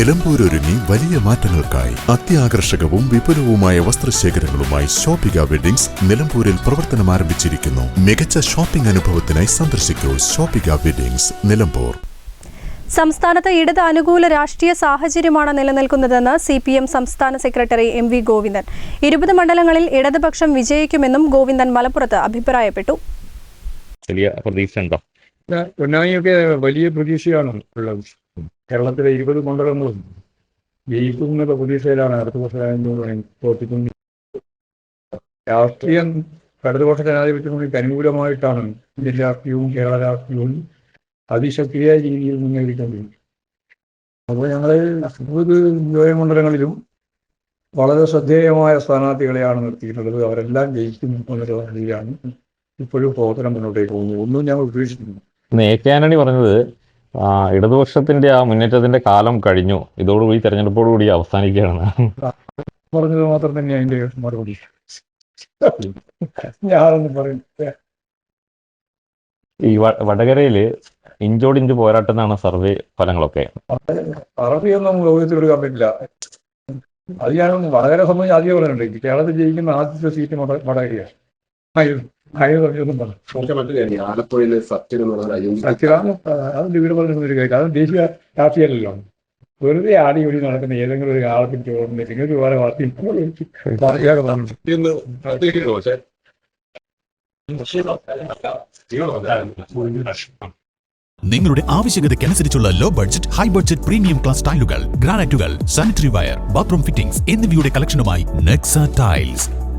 നിലമ്പൂരൊരുങ്ങി വലിയ മാറ്റങ്ങൾക്കായി അത്യാകർഷകവും വിപുലവുമായ വസ്ത്രശേഖരങ്ങളുമായി ഷോപ്പിക വെഡിങ്സ് നിലമ്പൂരിൽ പ്രവർത്തനം ആരംഭിച്ചിരിക്കുന്നു. മികച്ച ഷോപ്പിംഗ് അനുഭവത്തിനായി സന്ദർശിക്കൂ ഷോപ്പിക വെഡിങ്സ് നിലമ്പൂർ. സംസ്ഥാനത്ത് ഇടത് അനുകൂല രാഷ്ട്രീയ സാഹചര്യമാണ് നിലനിൽക്കുന്നതെന്ന് സി പി എം സംസ്ഥാന സെക്രട്ടറി എം വി ഗോവിന്ദൻ. ഇരുപത് മണ്ഡലങ്ങളിൽ ഇടതുപക്ഷം വിജയിക്കുമെന്നും ഗോവിന്ദൻ മലപ്പുറത്ത് അഭിപ്രായപ്പെട്ടു. വലിയ പ്രതീക്ഷ ഉണ്ടോ വലിയ പ്രതീക്ഷയാണ് ഉള്ളത്. കേരളത്തിലെ ഇരുപത് മണ്ഡലങ്ങളും ജയിക്കുമെന്നുള്ള പ്രതീക്ഷയിലാണ് അടുത്ത വർഷം പ്രവർത്തിക്കുന്നത് രാഷ്ട്രീയം ഇടതുപക്ഷ ജനാധിപത്യ മുന്നണിക്ക് അനുകൂലമായിട്ടാണ് ഇന്ത്യൻ രാഷ്ട്രീയവും കേരള രാഷ്ട്രീയവും അതിശക്തിയായ രീതിയിൽ മുന്നേറിക്കൊണ്ടിരിക്കുന്നത് അപ്പോൾ ഞങ്ങൾ ഇരുപത് നിയോജകമണ്ഡലങ്ങളിലും വളരെ ശ്രദ്ധേയമായ സ്ഥാനാർത്ഥികളെയാണ് നിർത്തിയിട്ടുള്ളത്. അവരെല്ലാം ജയിക്കും എന്നുള്ള രീതിയിലാണ് ഇപ്പോഴും പ്രവർത്തനം മുന്നോട്ടേക്ക് പോകുന്നത്. ഒന്നും ഞങ്ങൾ നേക്കാനണി എ കെ ആനണി പറഞ്ഞത് ഇടതുപക്ഷത്തിന്റെ ആ മുന്നേറ്റത്തിന്റെ കാലം കഴിഞ്ഞു. ഇതോടുകൂടി തെരഞ്ഞെടുപ്പോടുകൂടി അവസാനിക്കുകയാണ്. പറഞ്ഞത് മാത്രം തന്നെ അതിന്റെ മറുപടി. ഞാനൊന്നും ഈ വടകരയിൽ ഇഞ്ചോടിഞ്ച് പോരാട്ടെന്നാണ് സർവേ ഫലങ്ങളൊക്കെ. അറബിയൊന്നും ലോകത്തിൽ ഒരു പറ്റില്ല അത് ഞാൻ വടകര സംബന്ധിച്ച് ആദ്യം പറഞ്ഞിട്ടുണ്ട്. കേരളത്തിൽ ജയിക്കുന്ന ആദ്യത്തെ സീറ്റ് വട- വടകരയാണ്. ആയിരുന്നു. ആലപ്പുഴയിലെ എന്ന് പറഞ്ഞ സത്യമാണ് വീട് ഒരു കാര്യം അത് ദേശീയ രാഷ്ട്രീയമല്ലല്ലോ വെറുതെ ആടി ഒടി നടക്കുന്ന ഏതെങ്കിലും ഒരു ആളെ പറഞ്ഞു ഇന്ന് പ്രത്യേകിച്ച് പക്ഷേ നിങ്ങളുടെ ആവശ്യകതയ്ക്കനുസരിച്ചുള്ള low budget high budget premium class ടൈലുകൾ ഗ്രാനൈറ്റുകൾ സാനിറ്ററി വയർ ബാത്റൂം ഫിറ്റിംഗ്സ് എന്നിവയുടെ കളക്ഷനുമായി Nexa tiles